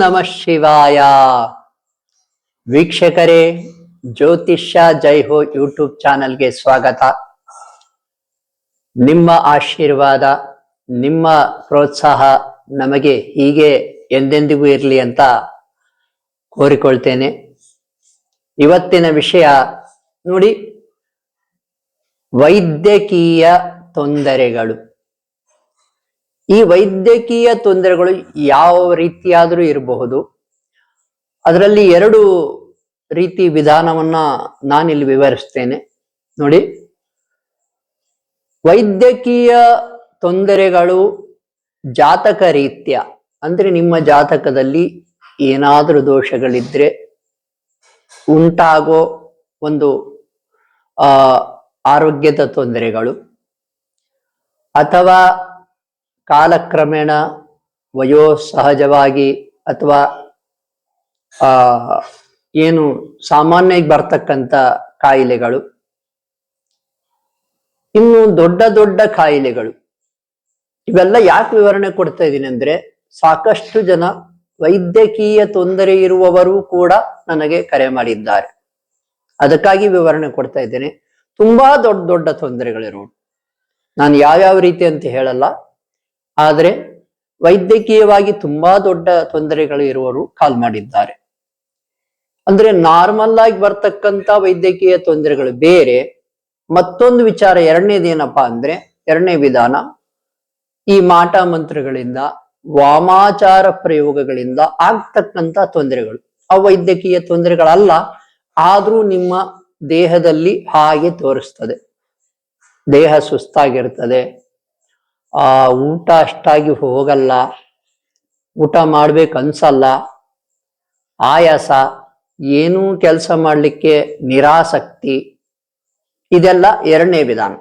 ನಮಃ ಶಿವಾಯ ವೀಕ್ಷಕರೇ ಜ್ಯೋತಿಷ್ಯ ಜೈ ಹೋ ಯೂಟ್ಯೂಬ್ ಚಾನಲ್ಗೆ ಸ್ವಾಗತ. ನಿಮ್ಮ ಆಶೀರ್ವಾದ, ನಿಮ್ಮ ಪ್ರೋತ್ಸಾಹ ನಮಗೆ ಹೀಗೆ ಎಂದೆಂದಿಗೂ ಇರಲಿ ಅಂತ ಕೋರಿಕೊಳ್ತೇನೆ. ಇವತ್ತಿನ ವಿಷಯ ನೋಡಿ, ವೈದ್ಯಕೀಯ ತೊಂದರೆಗಳು. ಈ ವೈದ್ಯಕೀಯ ತೊಂದರೆಗಳು ಯಾವ ರೀತಿಯಾದರೂ ಇರಬಹುದು. ಅದರಲ್ಲಿ ಎರಡು ರೀತಿ ವಿಧಾನವನ್ನ ನಾನಿಲ್ಲಿ ವಿವರಿಸ್ತೇನೆ. ನೋಡಿ, ವೈದ್ಯಕೀಯ ತೊಂದರೆಗಳು ಜಾತಕ ರೀತ್ಯ, ಅಂದ್ರೆ ನಿಮ್ಮ ಜಾತಕದಲ್ಲಿ ಏನಾದರೂ ದೋಷಗಳಿದ್ರೆ ಉಂಟಾಗೋ ಒಂದು, ಆ, ಆರೋಗ್ಯದ ತೊಂದರೆಗಳು, ಅಥವಾ ಕಾಲಕ್ರಮೇಣ ವಯೋ ಸಹಜವಾಗಿ ಅಥವಾ ಏನು ಸಾಮಾನ್ಯವಾಗಿ ಬರ್ತಕ್ಕಂಥ ಕಾಯಿಲೆಗಳು, ಇನ್ನು ದೊಡ್ಡ ದೊಡ್ಡ ಕಾಯಿಲೆಗಳು, ಇವೆಲ್ಲ ಯಾಕೆ ವಿವರಣೆ ಕೊಡ್ತಾ ಇದ್ದೀನಿ ಅಂದ್ರೆ ಸಾಕಷ್ಟು ಜನ ವೈದ್ಯಕೀಯ ತೊಂದರೆ ಇರುವವರು ಕೂಡ ನನಗೆ ಕರೆ ಮಾಡಿದ್ದಾರೆ. ಅದಕ್ಕಾಗಿ ವಿವರಣೆ ಕೊಡ್ತಾ ಇದ್ದೇನೆ. ತುಂಬಾ ದೊಡ್ಡ ದೊಡ್ಡ ತೊಂದರೆಗಳಿರುವುದು. ನಾನು ಯಾವ್ಯಾವ ರೀತಿ ಅಂತ ಹೇಳಲ್ಲ. ಆದ್ರೆ ವೈದ್ಯಕೀಯವಾಗಿ ತುಂಬಾ ದೊಡ್ಡ ತೊಂದರೆಗಳು ಇರುವವರು ಕಾಲ್ ಮಾಡಿದ್ದಾರೆ. ಅಂದ್ರೆ ನಾರ್ಮಲ್ ಆಗಿ ಬರ್ತಕ್ಕಂತ ವೈದ್ಯಕೀಯ ತೊಂದರೆಗಳು ಬೇರೆ, ಮತ್ತೊಂದು ವಿಚಾರ ಎರಡನೇದೇನಪ್ಪಾ ಅಂದ್ರೆ, ಎರಡನೇ ವಿಧಾನ, ಈ ಮಾಟ ಮಂತ್ರಗಳಿಂದ, ವಾಮಾಚಾರ ಪ್ರಯೋಗಗಳಿಂದ ಆಗ್ತಕ್ಕಂತ ತೊಂದರೆಗಳು. ಆ ವೈದ್ಯಕೀಯ ತೊಂದರೆಗಳಲ್ಲ, ಆದ್ರೂ ನಿಮ್ಮ ದೇಹದಲ್ಲಿ ಹಾಗೆ ತೋರಿಸ್ತದೆ. ದೇಹ ಸುಸ್ತಾಗಿರ್ತದೆ ಆ ಊಟ ಅಷ್ಟಾಗಿ ಹೋಗಲ್ಲ. ಊಟ ಮಾಡ್ಬೇಕು ಅನ್ಸಲ್ಲ. ಆಯಾಸ, ಏನೂ ಕೆಲಸ ಮಾಡಲಿಕ್ಕೆ ನಿರಾಸಕ್ತಿ. ಇದೆಲ್ಲ ಎರಡನೇ ವಿಧಾನ.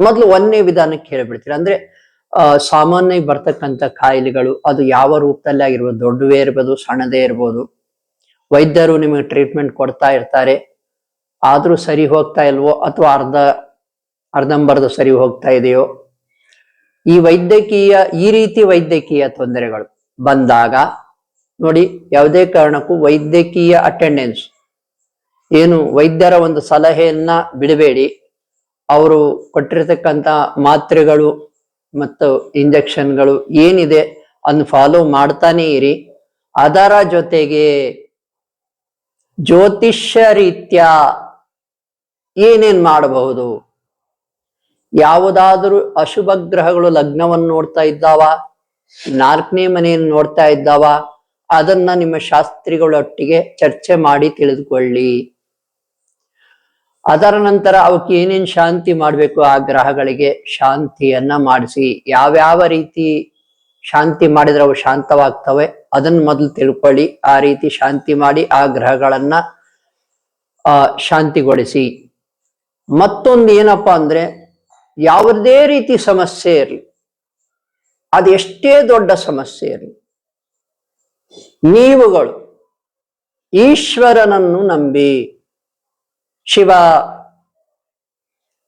ಮೊದಲು ಒಂದನೇ ವಿಧಾನಕ್ಕೆ ಹೇಳ್ಬಿಡ್ತೀರ. ಅಂದ್ರೆ, ಆ, ಸಾಮಾನ್ಯವಾಗಿ ಬರ್ತಕ್ಕಂಥ ಕಾಯಿಲೆಗಳು, ಅದು ಯಾವ ರೂಪದಲ್ಲಿ ಆಗಿರ್ಬೋದು ದೊಡ್ಡವೇ ಇರ್ಬೋದು, ಸಣ್ಣದೇ ಇರ್ಬೋದು. ವೈದ್ಯರು ನಿಮಗೆ ಟ್ರೀಟ್ಮೆಂಟ್ ಕೊಡ್ತಾ ಇರ್ತಾರೆ. ಆದ್ರೂ ಸರಿ ಹೋಗ್ತಾ ಇಲ್ವೋ, ಅಥವಾ ಅರ್ಧ, ಅರ್ಧಂಬರ್ಧ ಸರಿ ಹೋಗ್ತಾ ಇದೆಯೋ ಈ ವೈದ್ಯಕೀಯ, ಈ ರೀತಿ ವೈದ್ಯಕೀಯ ತೊಂದರೆಗಳು ಬಂದಾಗ, ನೋಡಿ, ಯಾವುದೇ ಕಾರಣಕ್ಕೂ ವೈದ್ಯಕೀಯ ಅಟೆಂಡೆನ್ಸ್ ಏನು ವೈದ್ಯರ ಒಂದು ಸಲಹೆಯನ್ನ ಬಿಡಬೇಡಿ. ಅವರು ಕೊಟ್ಟಿರತಕ್ಕಂತ ಮಾತ್ರೆಗಳು ಮತ್ತು ಇಂಜೆಕ್ಷನ್ಗಳು ಏನಿದೆ ಅನ್ನು ಫಾಲೋ ಮಾಡ್ತಾನೆ ಇರಿ. ಅದರ ಜೊತೆಗೆ ಜ್ಯೋತಿಷ್ಯ ರೀತ್ಯ ಏನೇನ್ ಮಾಡಬಹುದು? ಯಾವುದಾದರೂ ಅಶುಭ ಗ್ರಹಗಳು ಲಗ್ನವನ್ನು ನೋಡ್ತಾ ಇದ್ದಾವ, ನಾಲ್ಕನೇ ಮನೆಯನ್ನು ನೋಡ್ತಾ ಇದ್ದಾವ, ಅದನ್ನ ನಿಮ್ಮ ಶಾಸ್ತ್ರಿಗಳೊಟ್ಟಿಗೆ ಚರ್ಚೆ ಮಾಡಿ ತಿಳಿದುಕೊಳ್ಳಿ. ಅದರ ನಂತರ ಅವಕ್ಕೆ ಏನೇನ್ ಶಾಂತಿ ಮಾಡಬೇಕು ಆ ಗ್ರಹಗಳಿಗೆ ಶಾಂತಿಯನ್ನ ಮಾಡಿಸಿ. ಯಾವ್ಯಾವ ರೀತಿ ಶಾಂತಿ ಮಾಡಿದ್ರೆ ಅವು ಶಾಂತವಾಗ್ತವೆ ಅದನ್ನ ಮೊದಲು ತಿಳ್ಕೊಳ್ಳಿ. ಆ ರೀತಿ ಶಾಂತಿ ಮಾಡಿ ಆ ಗ್ರಹಗಳನ್ನ, ಆ, ಶಾಂತಿಗೊಳಿಸಿ. ಮತ್ತೊಂದು ಏನಪ್ಪಾ ಅಂದ್ರೆ ಯಾವುದೇ ರೀತಿ ಸಮಸ್ಯೆ ಇರಲಿ ಅದೆಷ್ಟೇ ದೊಡ್ಡ ಸಮಸ್ಯೆ ಇರಲಿ, ನೀವುಗಳು ಈಶ್ವರನನ್ನು ನಂಬಿ, ಶಿವ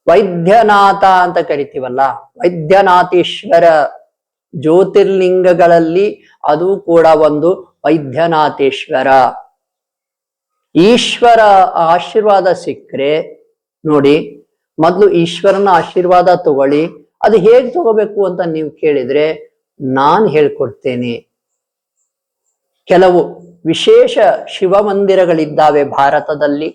ವೈದ್ಯನಾಥ ಅಂತ ಕರಿತೀವಲ್ಲ, ವೈದ್ಯನಾಥೇಶ್ವರ ಜ್ಯೋತಿರ್ಲಿಂಗಗಳಲ್ಲಿ ಅದು ಕೂಡ ಒಂದು ವೈದ್ಯನಾಥೇಶ್ವರ. ಈಶ್ವರ ಆಶೀರ್ವಾದ ಸಿಕ್ಕರೆ ನೋಡಿ ಮೊದಲು ಈಶ್ವರನ ಆಶೀರ್ವಾದ ತಗೊಳ್ಳಿ, ಅದು ಹೇಗೆ ತಗೋಬೇಕು ಅಂತ ನೀವು ಕೇಳಿದ್ರೆ ನಾನು ಹೇಳ್ಕೊಡ್ತೇನೆ. ಕೆಲವು ವಿಶೇಷ ಶಿವ ಮಂದಿರಗಳಿದ್ದಾವೆ ಭಾರತದಲ್ಲಿ.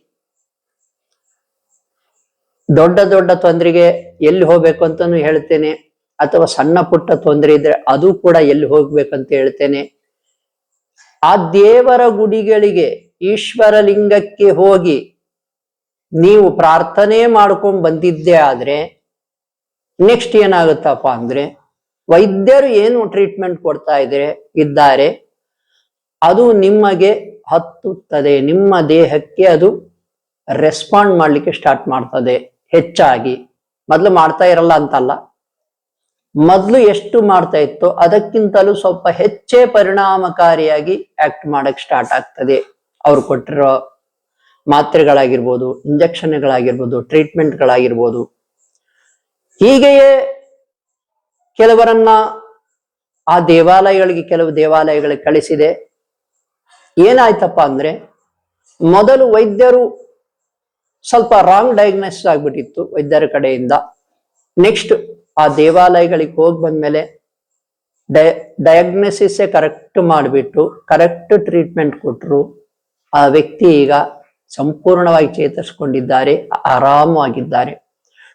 ದೊಡ್ಡ ದೊಡ್ಡ ತೊಂದರೆಗೆ ಎಲ್ಲಿ ಹೋಗ್ಬೇಕು ಅಂತಾನು ಹೇಳ್ತೇನೆ, ಅಥವಾ ಸಣ್ಣ ಪುಟ್ಟ ತೊಂದರೆ ಇದ್ರೆ ಅದು ಕೂಡ ಎಲ್ಲಿ ಹೋಗ್ಬೇಕಂತ ಹೇಳ್ತೇನೆ. ಆ ದೇವರ ಗುಡಿಗಳಿಗೆ ಈಶ್ವರ ಲಿಂಗಕ್ಕೆ ಹೋಗಿ ನೀವು ಪ್ರಾರ್ಥನೆ ಮಾಡ್ಕೊಂಡ್ ಬಂದಿದ್ದೇ ಆದ್ರೆ ನೆಕ್ಸ್ಟ್ ಏನಾಗುತ್ತಪ್ಪ ಅಂದ್ರೆ ವೈದ್ಯರು ಏನು ಟ್ರೀಟ್ಮೆಂಟ್ ಕೊಡ್ತಾ ಇದ್ರೆ ಇದ್ದಾರೆ, ಅದು ನಿಮಗೆ ಹತ್ತುತ್ತದೆ. ನಿಮ್ಮ ದೇಹಕ್ಕೆ ಅದು ರೆಸ್ಪಾಂಡ್ ಮಾಡ್ಲಿಕ್ಕೆ ಸ್ಟಾರ್ಟ್ ಮಾಡ್ತದೆ ಹೆಚ್ಚಾಗಿ. ಮೊದಲು ಮಾಡ್ತಾ ಇರಲ್ಲ ಅಂತಲ್ಲ. ಮೊದಲು ಎಷ್ಟು ಮಾಡ್ತಾ ಇತ್ತೋ ಅದಕ್ಕಿಂತಲೂ ಸ್ವಲ್ಪ ಹೆಚ್ಚೇ ಪರಿಣಾಮಕಾರಿಯಾಗಿ ಆಕ್ಟ್ ಮಾಡಕ್ ಸ್ಟಾರ್ಟ್ ಆಗ್ತದೆ. ಅವ್ರು ಕೊಟ್ಟಿರೋ ಮಾತ್ರೆಗಳಾಗಿರ್ಬೋದು, ಇಂಜೆಕ್ಷನ್ಗಳಾಗಿರ್ಬೋದು, ಟ್ರೀಟ್ಮೆಂಟ್ಗಳಾಗಿರ್ಬೋದು. ಹೀಗೆಯೇ ಕೆಲವರನ್ನ ಆ ದೇವಾಲಯಗಳಿಗೆ, ಕೆಲವು ದೇವಾಲಯಗಳಿಗೆ ಕಳಿಸಿದೆ. ಏನಾಯ್ತಪ್ಪ ಅಂದ್ರೆ, ಮೊದಲು ವೈದ್ಯರು ಸ್ವಲ್ಪ ರಾಂಗ್ ಡಯಾಗ್ನೋಸ್ ಆಗ್ಬಿಟ್ಟಿತ್ತು ವೈದ್ಯರ ಕಡೆಯಿಂದ. ನೆಕ್ಸ್ಟ್ ಆ ದೇವಾಲಯಗಳಿಗೆ ಹೋಗಿ ಬಂದ್ಮೇಲೆ ಡಯ ಡಯಾಗ್ನೋಸಿಸೇ ಕರೆಕ್ಟ್ ಮಾಡಿಬಿಟ್ಟು ಕರೆಕ್ಟ್ ಟ್ರೀಟ್ಮೆಂಟ್ ಕೊಟ್ಟರು ಆ ವ್ಯಕ್ತಿ ಈಗ ಸಂಪೂರ್ಣವಾಗಿ ಚೇತರಿಸ್ಕೊಂಡಿದ್ದಾರೆ, ಆರಾಮವಾಗಿದ್ದಾರೆ.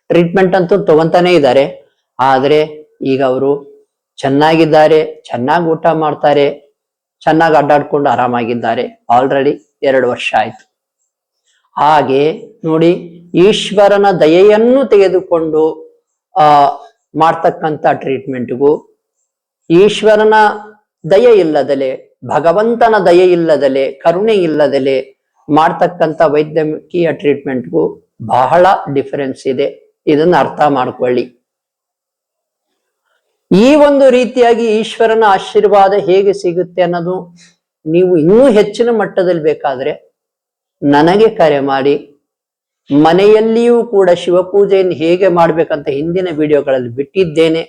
ಟ್ರೀಟ್ಮೆಂಟ್ ಅಂತೂ ತಗೊಂತಾನೆ ಇದ್ದಾರೆ. ಆದರೆ ಈಗ ಅವರು ಚೆನ್ನಾಗಿದ್ದಾರೆ, ಚೆನ್ನಾಗಿ ಊಟ ಮಾಡ್ತಾರೆ, ಚೆನ್ನಾಗಿ ಅಡ್ಡಾಡ್ಕೊಂಡು ಆರಾಮಾಗಿದ್ದಾರೆ. ಆಲ್ರೆಡಿ ಎರಡು ವರ್ಷ ಆಯ್ತು. ಹಾಗೆ ನೋಡಿ, ಈಶ್ವರನ ದಯೆಯನ್ನು ತೆಗೆದುಕೊಂಡು, ಆ, ಮಾಡ್ತಕ್ಕಂಥ ಟ್ರೀಟ್ಮೆಂಟ್ಗೂ ಈಶ್ವರನ ದಯೆ ಇಲ್ಲದಲೆ, ಭಗವಂತನ ದಯೆ ಇಲ್ಲದಲೆ, ಕರುಣೆ ಇಲ್ಲದಲೆ ಮಾಡ್ತಕ್ಕಂಥ ವೈದ್ಯಕೀಯ ಟ್ರೀಟ್ಮೆಂಟ್ಗೂ ಬಹಳ ಡಿಫರೆನ್ಸ್ ಇದೆ. ಇದನ್ನ ಅರ್ಥ ಮಾಡ್ಕೊಳ್ಳಿ. ಈ ಒಂದು ರೀತಿಯಾಗಿ ಈಶ್ವರನ ಆಶೀರ್ವಾದ ಹೇಗೆ ಸಿಗುತ್ತೆ ಅನ್ನೋದು ನೀವು ಇನ್ನೂ ಹೆಚ್ಚಿನ ಮಟ್ಟದಲ್ಲಿ ಬೇಕಾದ್ರೆ ನನಗೆ ಕರೆ ಮಾಡಿ, ಮನೆಯಲ್ಲಿಯೂ ಕೂಡ ಶಿವಪೂಜೆಯನ್ನು ಹೇಗೆ ಮಾಡ್ಬೇಕಂತ ಹಿಂದಿನ ವಿಡಿಯೋಗಳಲ್ಲಿ ಬಿಟ್ಟಿದ್ದೇನೆ.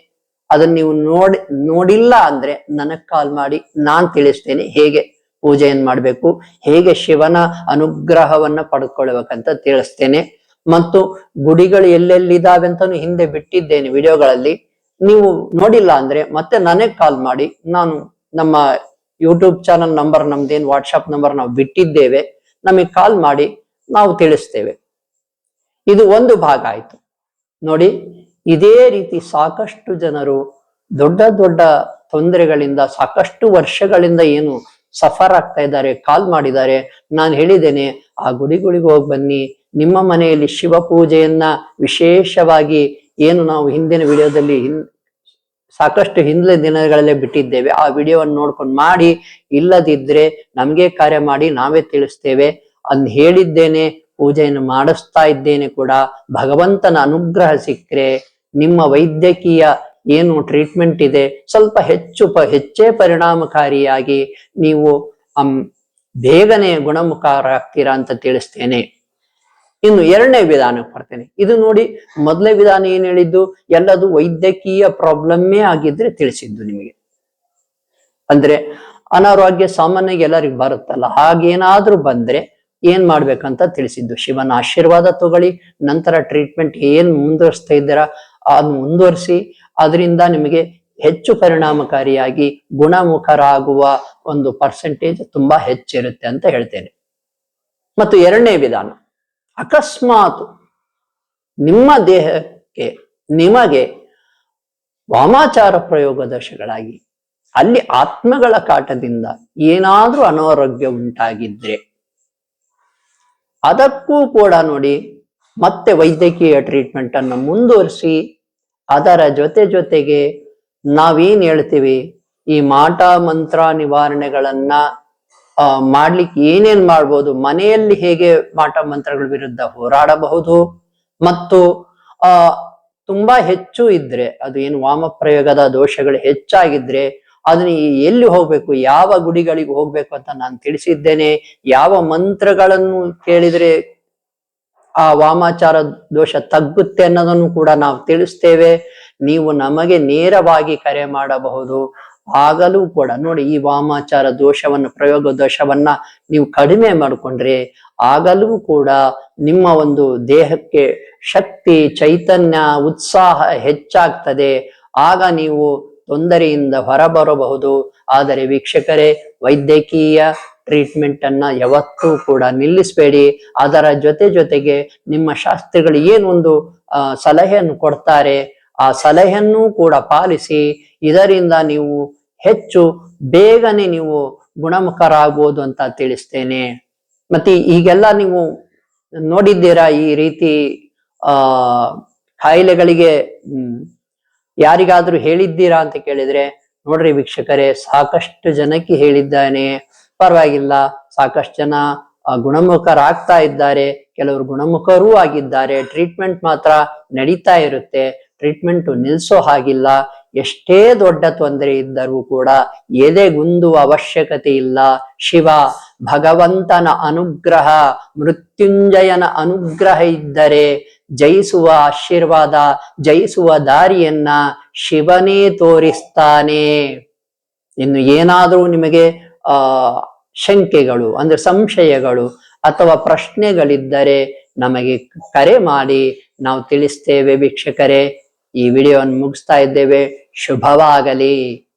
ಅದನ್ನ ನೀವು ನೋಡಿ, ನೋಡಿಲ್ಲ ಅಂದ್ರೆ ನನಗೆ ಕಾಲ್ ಮಾಡಿ ನಾನ್ ತಿಳಿಸ್ತೇನೆ ಹೇಗೆ. ಪೂಜೆಯನ್ನು ಮಾಡಬೇಕು? ಹೇಗೆ ಶಿವನ ಅನುಗ್ರಹವನ್ನ ಪಡ್ಕೊಳ್ಬೇಕಂತ ತಿಳಿಸ್ತೇನೆ. ಮತ್ತು ಗುಡಿಗಳು ಎಲ್ಲೆಲ್ಲಿದ್ದಾವೆ ಅಂತಾನು ಹಿಂದೆ ಬಿಟ್ಟಿದ್ದೇನೆ ವಿಡಿಯೋಗಳಲ್ಲಿ. ನೀವು ನೋಡಿಲ್ಲ ಅಂದ್ರೆ ಮತ್ತೆ ನನಗೆ ಕಾಲ್ ಮಾಡಿ. ನಾನು ನಮ್ಮ ಯೂಟ್ಯೂಬ್ ಚಾನಲ್ ನಂಬರ್ ನಮ್ದೇನು ವಾಟ್ಸಪ್ ನಂಬರ್ ನಾವು ಬಿಟ್ಟಿದ್ದೇವೆ. ನಮಗೆ ಕಾಲ್ ಮಾಡಿ ನಾವು ತಿಳಿಸ್ತೇವೆ. ಇದು ಒಂದು ಭಾಗ ಆಯ್ತು. ನೋಡಿ, ಇದೇ ರೀತಿ ಸಾಕಷ್ಟು ಜನರು ದೊಡ್ಡ ದೊಡ್ಡ ತೊಂದರೆಗಳಿಂದ, ಸಾಕಷ್ಟು ವರ್ಷಗಳಿಂದ ಏನು ಸಫರ್ ಆಗ್ತಾ ಇದ್ದಾರೆ, ಕಾಲ್ ಮಾಡಿದ್ದಾರೆ. ನಾನು ಹೇಳಿದ್ದೇನೆ, ಆ ಗುಡಿಗಳಿಗೆ ಹೋಗಿ ಬನ್ನಿ. ನಿಮ್ಮ ಮನೆಯಲ್ಲಿ ಶಿವ ಪೂಜೆಯನ್ನ ವಿಶೇಷವಾಗಿ ಏನು ನಾವು ಹಿಂದಿನ ವಿಡಿಯೋದಲ್ಲಿ ಹಿನ್, ಸಾಕಷ್ಟು ಹಿಂದಿನ ದಿನಗಳಲ್ಲೇ ಬಿಟ್ಟಿದ್ದೇವೆ. ಆ ವಿಡಿಯೋವನ್ನು ನೋಡ್ಕೊಂಡು ಮಾಡಿ, ಇಲ್ಲದಿದ್ರೆ ನಮ್ಗೆ ಕಾರ್ಯ ಮಾಡಿ, ನಾವೇ ತಿಳಿಸ್ತೇವೆ. ಅನ್ ಹೇಳಿದ್ದೇನೆ, ಪೂಜೆಯನ್ನು ಮಾಡಿಸ್ತಾ ಇದ್ದೇನೆ ಕೂಡ. ಭಗವಂತನ ಅನುಗ್ರಹ ಸಿಕ್ಕರೆ ನಿಮ್ಮ ವೈದ್ಯಕೀಯ ಏನು ಟ್ರೀಟ್ಮೆಂಟ್ ಇದೆ, ಸ್ವಲ್ಪ ಹೆಚ್ಚು ಪ, ಹೆಚ್ಚೇ ಪರಿಣಾಮಕಾರಿಯಾಗಿ ನೀವು ಬೇಗನೆ ಗುಣಮುಖರಾಗ್ತೀರಾ ಅಂತ ತಿಳಿಸ್ತೇನೆ. ಇನ್ನು ಎರಡನೇ ವಿಧಾನಕ್ಕೆ ಬರ್ತೇನೆ. ಇದು ನೋಡಿ, ಮೊದಲೇ ವಿಧಾನ ಏನ್ ಹೇಳಿದ್ದು? ಎಲ್ಲದು ವೈದ್ಯಕೀಯ ಪ್ರಾಬ್ಲಮ್ಮೇ ಆಗಿದ್ರೆ ತಿಳಿಸಿದ್ದು ನಿಮಗೆ. ಅಂದ್ರೆ, ಅನಾರೋಗ್ಯ ಸಾಮಾನ್ಯ ಎಲ್ಲರಿಗೂ ಬರುತ್ತಲ್ಲ. ಹಾಗೇನಾದ್ರೂ ಬಂದ್ರೆ ಏನ್ ಮಾಡ್ಬೇಕಂತ ತಿಳಿಸಿದ್ದು. ಶಿವನ ಆಶೀರ್ವಾದ ತಗೊಳ್ಳಿ, ನಂತರ ಟ್ರೀಟ್ಮೆಂಟ್ ಏನ್ ಮುಂದುವರಿಸ್ತಾ ಇದ್ದೀರಾ? ಅದನ್ನ ಮುಂದುವರಿಸಿ, ಅದರಿಂದ ನಿಮಗೆ ಹೆಚ್ಚು ಪರಿಣಾಮಕಾರಿಯಾಗಿ ಗುಣಮುಖರಾಗುವ ಒಂದು ಪರ್ಸೆಂಟೇಜ್ ತುಂಬಾ ಹೆಚ್ಚಿರುತ್ತೆ ಅಂತ ಹೇಳ್ತೇನೆ. ಮತ್ತು ಎರಡನೇ ವಿಧಾನ, ಅಕಸ್ಮಾತ್ ನಿಮ್ಮ ದೇಹಕ್ಕೆ, ನಿಮಗೆ ವಾಮಾಚಾರ ಪ್ರಯೋಗ ದೋಷಗಳಾಗಿ ಅಲ್ಲಿ ಆತ್ಮಗಳ ಕಾಟದಿಂದ ಏನಾದ್ರೂ ಅನಾರೋಗ್ಯ ಉಂಟಾಗಿದ್ರೆ, ಅದಕ್ಕೂ ಕೂಡ ನೋಡಿ ಮತ್ತೆ ವೈದ್ಯಕೀಯ ಟ್ರೀಟ್ಮೆಂಟ್ ಅನ್ನು ಮುಂದುವರಿಸಿ, ಅದರ ಜೊತೆ ಜೊತೆಗೆ ನಾವೇನ್ ಹೇಳ್ತೀವಿ, ಈ ಮಾಟ ಮಂತ್ರ ನಿವಾರಣೆಗಳನ್ನ ಮಾಡ್ಲಿಕ್ಕೆ ಏನೇನ್ ಮಾಡ್ಬೋದು, ಮನೆಯಲ್ಲಿ ಹೇಗೆ ಮಾಟ ಮಂತ್ರಗಳ ವಿರುದ್ಧ ಹೋರಾಡಬಹುದು, ಮತ್ತು, ಆ, ತುಂಬಾ ಹೆಚ್ಚು ಇದ್ರೆ, ಅದು ಏನು ವಾಮ ಪ್ರಯೋಗದ ದೋಷಗಳು ಹೆಚ್ಚಾಗಿದ್ರೆ, ಅದನ್ನ ಎಲ್ಲಿ ಹೋಗ್ಬೇಕು, ಯಾವ ಗುಡಿಗಳಿಗೆ ಹೋಗ್ಬೇಕು ಅಂತ ನಾನು ತಿಳಿಸಿದ್ದೇನೆ, ಯಾವ ಮಂತ್ರಗಳನ್ನು ಕೇಳಿದ್ರೆ ಆ ವಾಮಾಚಾರ ದೋಷ ತಗ್ಗುತ್ತೆ ಅನ್ನೋದನ್ನು ಕೂಡ ನಾವು ತಿಳಿಸ್ತೇವೆ. ನೀವು ನಮಗೆ ನೇರವಾಗಿ ಕರೆ ಮಾಡಬಹುದು. ಆಗಲೂ ಕೂಡ ನೋಡಿ ಈ ವಾಮಾಚಾರ ದೋಷವನ್ನು, ಪ್ರಯೋಗ ದೋಷವನ್ನ ನೀವು ಕಡಿಮೆ ಮಾಡಿಕೊಂಡ್ರೆ ಆಗಲೂ ಕೂಡ ನಿಮ್ಮ ಒಂದು ದೇಹಕ್ಕೆ ಶಕ್ತಿ, ಚೈತನ್ಯ, ಉತ್ಸಾಹ ಹೆಚ್ಚಾಗ್ತದೆ. ಆಗ ನೀವು ತೊಂದರೆಯಿಂದ ಹೊರಬರಬಹುದು. ಆದರೆ ವೀಕ್ಷಕರೇ, ವೈದ್ಯಕೀಯ ಟ್ರೀಟ್ಮೆಂಟ್ ಅನ್ನ ಯಾವತ್ತೂ ಕೂಡ ನಿಲ್ಲಿಸಬೇಡಿ. ಅದರ ಜೊತೆ ಜೊತೆಗೆ ನಿಮ್ಮ ಶಾಸ್ತ್ರಿಗಳು ಏನೊಂದು ಸಲಹೆಯನ್ನು ಕೊಡ್ತಾರೆ, ಆ ಸಲಹೆಯನ್ನು ಕೂಡ ಪಾಲಿಸಿ, ಇದರಿಂದ ನೀವು ಹೆಚ್ಚು ಬೇಗನೆ ನೀವು ಗುಣಮುಖರಾಗುವುದು ಅಂತ ತಿಳಿಸ್ತೇನೆ. ಮತ್ತೆ ಈಗೆಲ್ಲ ನೀವು ನೋಡಿದ್ದೀರಾ ಈ ರೀತಿ, ಆ, ಕಾಯಿಲೆಗಳಿಗೆ ಯಾರಿಗಾದ್ರೂ ಹೇಳಿದ್ದೀರಾ ಅಂತ ಕೇಳಿದ್ರೆ, ನೋಡ್ರಿ ವೀಕ್ಷಕರೇ, ಸಾಕಷ್ಟು ಜನಕ್ಕೆ ಹೇಳಿದ್ದಾನೆ. ಪರವಾಗಿಲ್ಲ ಸಾಕಷ್ಟು ಜನ ಗುಣಮುಖರಾಗ್ತಾ ಇದ್ದಾರೆ. ಕೆಲವರು ಗುಣಮುಖರೂ ಆಗಿದ್ದಾರೆ. ಟ್ರೀಟ್ಮೆಂಟ್ ಮಾತ್ರ ನಡೀತಾ ಇರುತ್ತೆ. ಟ್ರೀಟ್ಮೆಂಟ್ ನಿಲ್ಸೋ ಹಾಗಿಲ್ಲ. ಎಷ್ಟೇ ದೊಡ್ಡ ತೊಂದರೆ ಇದ್ದರೂ ಕೂಡ ಎದೆಗುಂದುವ ಅವಶ್ಯಕತೆ ಇಲ್ಲ. ಶಿವ, ಭಗವಂತನ ಅನುಗ್ರಹ, ಮೃತ್ಯುಂಜಯನ ಅನುಗ್ರಹ ಇದ್ದರೆ ಜಯಿಸುವ ಆಶೀರ್ವಾದ, ಜಯಿಸುವ ದಾರಿಯನ್ನ ಶಿವನೇ ತೋರಿಸ್ತಾನೆ. ಇನ್ನು ಏನಾದರೂ ನಿಮಗೆ ಆ, ಶಂಕೆಗಳು, ಅಂದ್ರೆ ಸಂಶಯಗಳು ಅಥವಾ ಪ್ರಶ್ನೆಗಳಿದ್ದರೆ ನಮಗೆ ಕರೆ ಮಾಡಿ ನಾವು ತಿಳಿಸ್ತೇವೆ, ವೀಕ್ಷಕರೇ. ಈ ವಿಡಿಯೋವನ್ನು ಮುಗಿಸ್ತಾ ಇದ್ದೇವೆ. ಶುಭವಾಗಲಿ.